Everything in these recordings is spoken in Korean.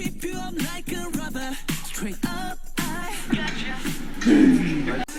sweep you up like a rubber. Straight up, I got you.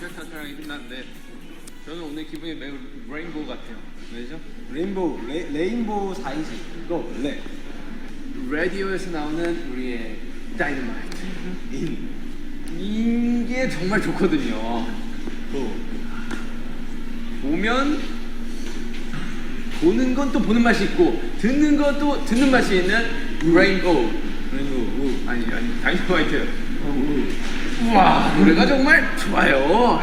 펙트 촬영이 끝났는데 저는 오늘 기분이 매우 레인보우 같아요. 레인보우 레, 레인보우 이거 원래 라디오에서 나오는 우리의 다이너마이트 이게 정말 좋거든요. 또 보면 보는 건 또 보는 맛이 있고 듣는 건 또 듣는 맛이 있는 레인보우 레인보우 아니 아니 다이너마이트 우, 우. 우와 노래가 정말 좋아요.